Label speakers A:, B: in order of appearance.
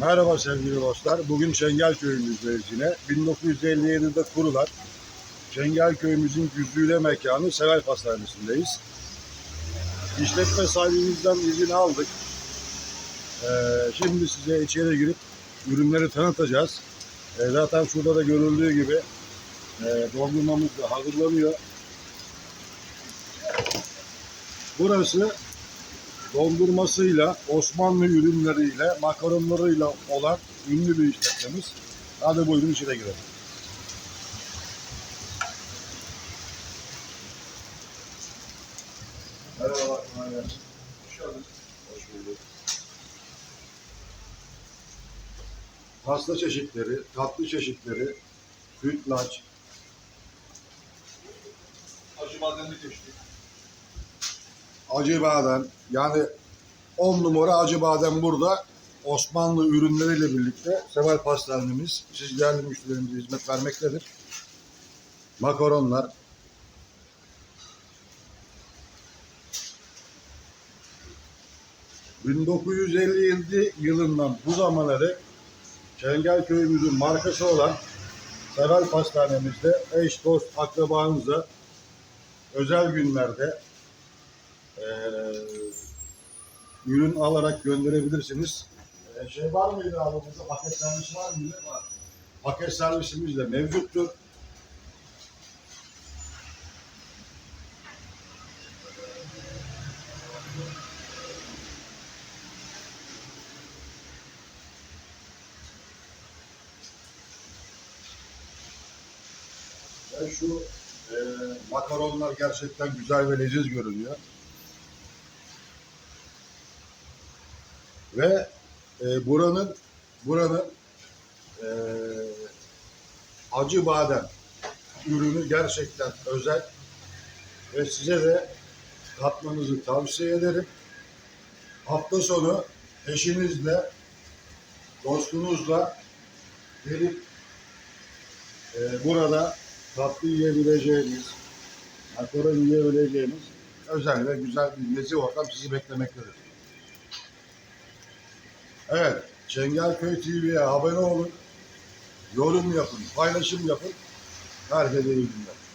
A: Merhaba sevgili dostlar. Bugün Çengelköy'ümüzdeyiz yine. 1957'de kurulan Çengelköy'ümüzün güzüyle mekanı Sevel Pastanesi'ndeyiz. İşletme sahibimizden izin aldık. Ee, şimdi size içeri girip ürünleri tanıtacağız. Ee, zaten şurada da görüldüğü gibi e, dondurmamız da hazırlanıyor. Burası dondurmasıyla, Osmanlı ürünleriyle, makaronlarıyla olan ünlü bir işletmemiz. Hadi buyurun içine girelim. Merhabalar, kolay gelsin. Pasta çeşitleri, tatlı çeşitleri, sütlaç,
B: Acı bademli köşkü.
A: Acı badem yani 10 numara acı badem burada. Osmanlı ürünleriyle birlikte Seval Pastanemiz siz değerli müşterilerimize hizmet vermektedir. Makaronlar, ...1957 yılından bu zamana dek Çengelköy'ümüzün markası olan Seval Pastanemizde eş, dost, akrabanıza özel günlerde eee, ürün alarak gönderebilirsiniz. Eee, şey var mıydı abi burada paket servisi var mıydı? Var. Paket servisimiz de mevcuttur. Şu eee, makaronlar gerçekten güzel ve leziz görünüyor. Ve e, buranın buranın e, acı badem ürünü gerçekten özel ve size de tatmanızı tavsiye ederim. Hafta sonu eşinizle, dostunuzla gelip e, burada tatlı yiyebileceğiniz, makaron yiyebileceğiniz özel ve güzel bir nezih ortam sizi beklemektedir. Evet, Çengelköy TV'ye abone olun, yorum yapın, paylaşım yapın. Herkese iyi günler.